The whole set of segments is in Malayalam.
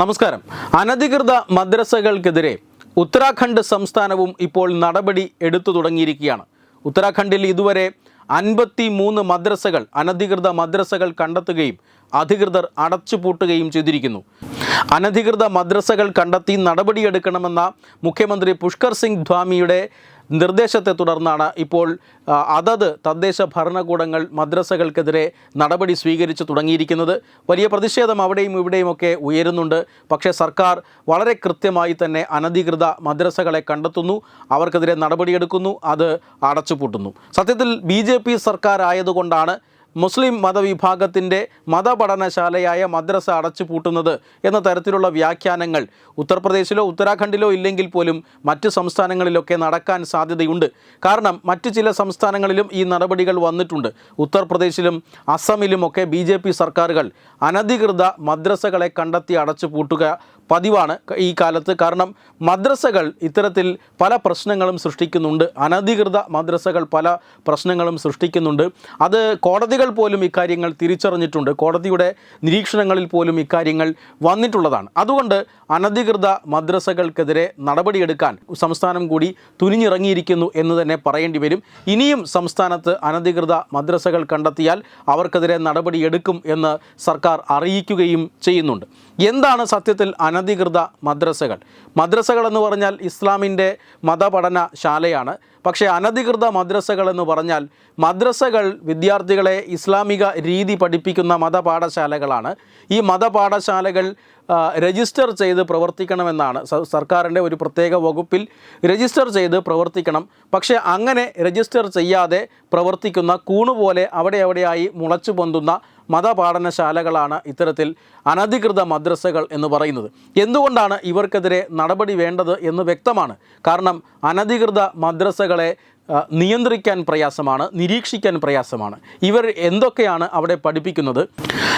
നമസ്കാരം. അനധികൃത മദ്രസകൾക്കെതിരെ ഉത്തരാഖണ്ഡ് സംസ്ഥാനവും ഇപ്പോൾ നടപടി എടുത്തു തുടങ്ങിയിരിക്കുകയാണ്. ഉത്തരാഖണ്ഡിൽ ഇതുവരെ അൻപത്തി മൂന്ന് മദ്രസകൾ അനധികൃത മദ്രസകൾ കണ്ടെത്തുകയും അധികൃതർ അടച്ചുപൂട്ടുകയും ചെയ്തിരിക്കുന്നു. അനധികൃത മദ്രസകൾ കണ്ടെത്തി നടപടിയെടുക്കണമെന്ന മുഖ്യമന്ത്രി പുഷ്കർ സിംഗ് ധ്വാമിയുടെ നിർദ്ദേശത്തെ തുടർന്നാണ് ഇപ്പോൾ അതത് തദ്ദേശ ഭരണകൂടങ്ങൾ മദ്രസകൾക്കെതിരെ നടപടി സ്വീകരിച്ചു തുടങ്ങിയിരിക്കുന്നത്. വലിയ പ്രതിഷേധം അവിടെയും ഇവിടെയുമൊക്കെ ഉയരുന്നുണ്ട്. പക്ഷേ സർക്കാർ വളരെ കൃത്യമായി തന്നെ അനധികൃത മദ്രസകളെ കണ്ടെത്തുന്നു. അവർക്കെതിരെ നടപടിയെടുക്കുന്നു. അത് അടച്ചുപൂട്ടുന്നു. സത്യത്തിൽ ബി സർക്കാർ ആയതുകൊണ്ടാണ് മുസ്ലിം മതവിഭാഗത്തിന്റെ മതപഠനശാലയായ മദ്രസ അടച്ചുപൂട്ടുന്നത് എന്ന തരത്തിലുള്ള വ്യാഖ്യാനങ്ങൾ ഉത്തർപ്രദേശിലോ ഉത്തരാഖണ്ഡിലോ ഇല്ലെങ്കിൽ പോലും മറ്റ് സംസ്ഥാനങ്ങളിലൊക്കെ നടക്കാൻ സാധ്യതയുണ്ട്. കാരണം മറ്റ് ചില സംസ്ഥാനങ്ങളിലും ഈ നടപടികൾ വന്നിട്ടുണ്ട്. ഉത്തർപ്രദേശിലും അസമിലുമൊക്കെ ബി സർക്കാരുകൾ അനധികൃത മദ്രസകളെ കണ്ടെത്തി അടച്ചുപൂട്ടുക പതിവാണ് ഈ കാലത്ത്. കാരണം മദ്രസകൾ ഇത്തരത്തിൽ പല പ്രശ്നങ്ങളും സൃഷ്ടിക്കുന്നുണ്ട്. അനധികൃത മദ്രസകൾ പല പ്രശ്നങ്ങളും സൃഷ്ടിക്കുന്നുണ്ട്. അത് കോടതികൾ പോലും ഇക്കാര്യങ്ങൾ തിരിച്ചറിഞ്ഞിട്ടുണ്ട്. കോടതിയുടെ നിരീക്ഷണങ്ങളിൽ പോലും ഇക്കാര്യങ്ങൾ വന്നിട്ടുള്ളതാണ്. അതുകൊണ്ട് അനധികൃത മദ്രസകൾക്കെതിരെ നടപടിയെടുക്കാൻ സംസ്ഥാനം കൂടി തുനിഞ്ഞിറങ്ങിയിരിക്കുന്നു എന്ന് തന്നെ പറയേണ്ടി വരും. ഇനിയും സംസ്ഥാനത്ത് അനധികൃത മദ്രസകൾ കണ്ടെത്തിയാൽ അവർക്കെതിരെ നടപടിയെടുക്കും എന്ന് സർക്കാർ അറിയിക്കുകയും ചെയ്യുന്നുണ്ട്. എന്താണ് സത്യത്തിൽ അനധികൃത മദ്രസകൾ. മദ്രസകൾ എന്ന് പറഞ്ഞാൽ ഇസ്ലാമിന്റെ മതപഠന ശാലയാണ്. പക്ഷേ അനധികൃത മദ്രസകൾ എന്ന് പറഞ്ഞാൽ മദ്രസകൾ വിദ്യാർത്ഥികളെ ഇസ്ലാമിക രീതി പഠിപ്പിക്കുന്ന മതപാഠശാലകളാണ്. ഈ മതപാഠശാലകൾ രജിസ്റ്റർ ചെയ്ത് പ്രവർത്തിക്കണമെന്നാണ് സർക്കാരിന്റെ ഒരു പ്രത്യേക വകുപ്പിൽ രജിസ്റ്റർ ചെയ്ത് പ്രവർത്തിക്കണം. പക്ഷേ അങ്ങനെ രജിസ്റ്റർ ചെയ്യാതെ പ്രവർത്തിക്കുന്ന കൂണുപോലെ അവിടെ അവിടെയായി മുളച്ചു പൊന്തുന്ന മതപാഠനശാലകളാണ് ഇത്തരത്തിൽ അനധികൃത മദ്രസകൾ എന്ന് പറയുന്നത്. എന്തുകൊണ്ടാണ് ഇവർക്കെതിരെ നടപടി വേണ്ടത് എന്ന് വ്യക്തമാണ്. കാരണം അനധികൃത മദ്രസകളെ നിയന്ത്രിക്കാൻ പ്രയാസമാണ് നിരീക്ഷിക്കാൻ പ്രയാസമാണ്. ഇവർ എന്തൊക്കെയാണ് അവിടെ പഠിപ്പിക്കുന്നത്?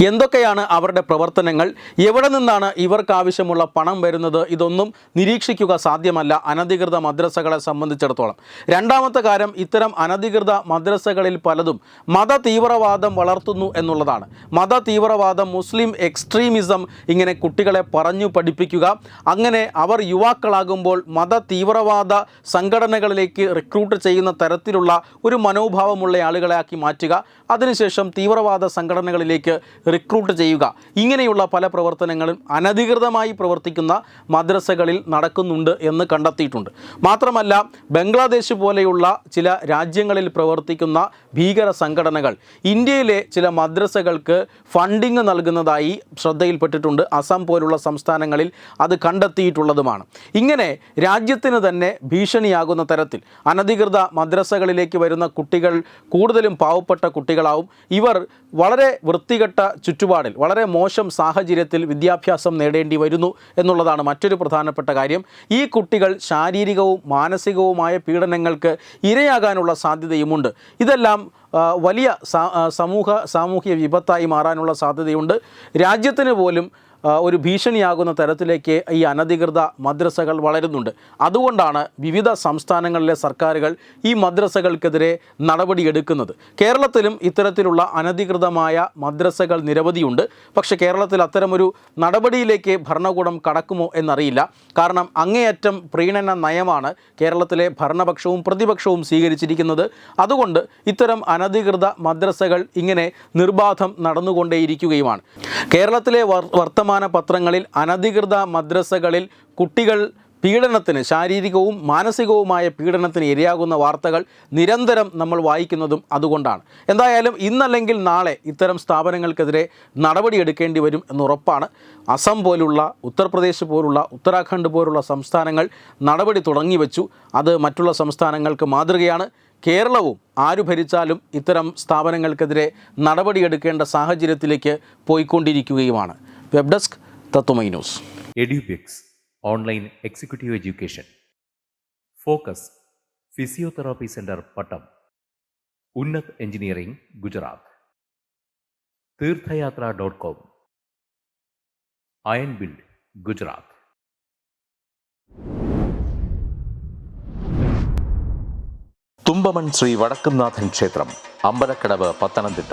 എന്തൊക്കെയാണ് അവരുടെ പ്രവർത്തനങ്ങൾ? എവിടെ നിന്നാണ് ഇവർക്ക് ആവശ്യമുള്ള പണം വരുന്നത്? ഇതൊന്നും നിരീക്ഷിക്കുക സാധ്യമല്ല. അനധികൃത മദ്രസകളെ സംബന്ധിച്ചിടത്തോളം. രണ്ടാമത്തെ കാര്യം ഇത്തരം അനധികൃത മദ്രസകളിൽ പലതും മത തീവ്രവാദം വളർത്തുന്നു എന്നുള്ളതാണ്. മത തീവ്രവാദം മുസ്ലിം എക്സ്ട്രീമിസം ഇങ്ങനെ കുട്ടികളെ പറഞ്ഞു പഠിപ്പിക്കുക. അങ്ങനെ അവർ യുവാക്കളാകുമ്പോൾ മത തീവ്രവാദ സംഘടനകളിലേക്ക് റിക്രൂട്ട് ചെയ്യുന്ന തരത്തിലുള്ള ഒരു മനോഭാവമുള്ള ആളുകളെ ആക്കി മാറ്റുക. അതിനുശേഷം തീവ്രവാദ സംഘടനകളിലേക്ക് റിക്രൂട്ട് ചെയ്യുക. ഇങ്ങനെയുള്ള പല പ്രവർത്തനങ്ങളും അനധികൃതമായി പ്രവർത്തിക്കുന്ന മദ്രസകളിൽ നടക്കുന്നുണ്ട് എന്ന് കണ്ടെത്തിയിട്ടുണ്ട്. മാത്രമല്ല ബംഗ്ലാദേശ് പോലെയുള്ള ചില രാജ്യങ്ങളിൽ പ്രവർത്തിക്കുന്ന ഭീകര സംഘടനകൾ ഇന്ത്യയിലെ ചില മദ്രസകൾക്ക് ഫണ്ടിങ് നൽകുന്നതായി ശ്രദ്ധയിൽപ്പെട്ടിട്ടുണ്ട്. അസം പോലുള്ള സംസ്ഥാനങ്ങളിൽ അത് കണ്ടെത്തിയിട്ടുള്ളതുമാണ്. ഇങ്ങനെ രാജ്യത്തിന് തന്നെ ഭീഷണിയാകുന്ന തരത്തിൽ അനധികൃത മദ്രസകളിലേക്ക് വരുന്ന കുട്ടികൾ കൂടുതലും പാവപ്പെട്ട കുട്ടികളാവും. ഇവർ വളരെ വൃത്തികെട്ട ചുറ്റുപാടിൽ വളരെ മോശം സാഹചര്യത്തിൽ വിദ്യാഭ്യാസം നേടേണ്ടി വരുന്നു എന്നുള്ളതാണ് മറ്റൊരു പ്രധാനപ്പെട്ട കാര്യം. ഈ കുട്ടികൾ ശാരീരികവും മാനസികവുമായ പീഡനങ്ങൾക്ക് ഇരയാകാനുള്ള സാധ്യതയുമുണ്ട്. ഇതെല്ലാം വലിയ സമൂഹ സാമൂഹ്യ വിപത്തായി മാറാനുള്ള സാധ്യതയുണ്ട്. രാജ്യത്തിന് പോലും ഒരു ഭീഷണിയാകുന്ന തരത്തിലേക്ക് ഈ അനധികൃത മദ്രസകൾ വളരുന്നുണ്ട്. അതുകൊണ്ടാണ് വിവിധ സംസ്ഥാനങ്ങളിലെ സർക്കാരുകൾ ഈ മദ്രസകൾക്കെതിരെ നടപടിയെടുക്കുന്നത് കേരളത്തിലും ഇത്തരത്തിലുള്ള അനധികൃതമായ മദ്രസകൾ നിരവധിയുണ്ട്. പക്ഷേ കേരളത്തിൽ അത്തരമൊരു നടപടിയിലേക്ക് ഭരണകൂടം കടക്കുമോ എന്നറിയില്ല. കാരണം അങ്ങേയറ്റം പ്രീണന നയമാണ് കേരളത്തിലെ ഭരണപക്ഷവും പ്രതിപക്ഷവും സ്വീകരിച്ചിരിക്കുന്നത്. അതുകൊണ്ട് ഇത്തരം അനധികൃത മദ്രസകൾ ഇങ്ങനെ നിർബാധം നടന്നുകൊണ്ടേയിരിക്കുകയുമാണ്. കേരളത്തിലെ വർ- വർത്തമാന പത്രങ്ങളിൽ അനധികൃത മദ്രസകളിൽ കുട്ടികൾ പീഡനത്തിന് ശാരീരികവും മാനസികവുമായ പീഡനത്തിന് ഇരയാകുന്ന വാർത്തകൾ നിരന്തരം നമ്മൾ വായിക്കുന്നതും അതുകൊണ്ടാണ്. എന്തായാലും ഇന്നല്ലെങ്കിൽ നാളെ ഇത്തരം സ്ഥാപനങ്ങൾക്കെതിരെ നടപടിയെടുക്കേണ്ടി വരും എന്നുറപ്പാണ് അസം പോലുള്ള ഉത്തർപ്രദേശ് പോലുള്ള ഉത്തരാഖണ്ഡ് പോലുള്ള സംസ്ഥാനങ്ങൾ നടപടി തുടങ്ങി വെച്ചു. അത് മറ്റുള്ള സംസ്ഥാനങ്ങൾക്ക് മാതൃകയാണ്. കേരളവും ആരു ഭരിച്ചാലും ഇത്തരം സ്ഥാപനങ്ങൾക്കെതിരെ നടപടിയെടുക്കേണ്ട സാഹചര്യത്തിലേക്ക് പോയിക്കൊണ്ടിരിക്കുകയുമാണ്. Web desk Tatwamayi news. Edubix online executive education. Focus physiotherapy centre Pattom. Unnat engineering Gujarat. Theerthayatra dot com. Iron build Gujarat. Thumpamon Shri Vadakkumnathan ക്ഷേത്രം അമ്പലക്കടവ് പത്തനംതിട്ട.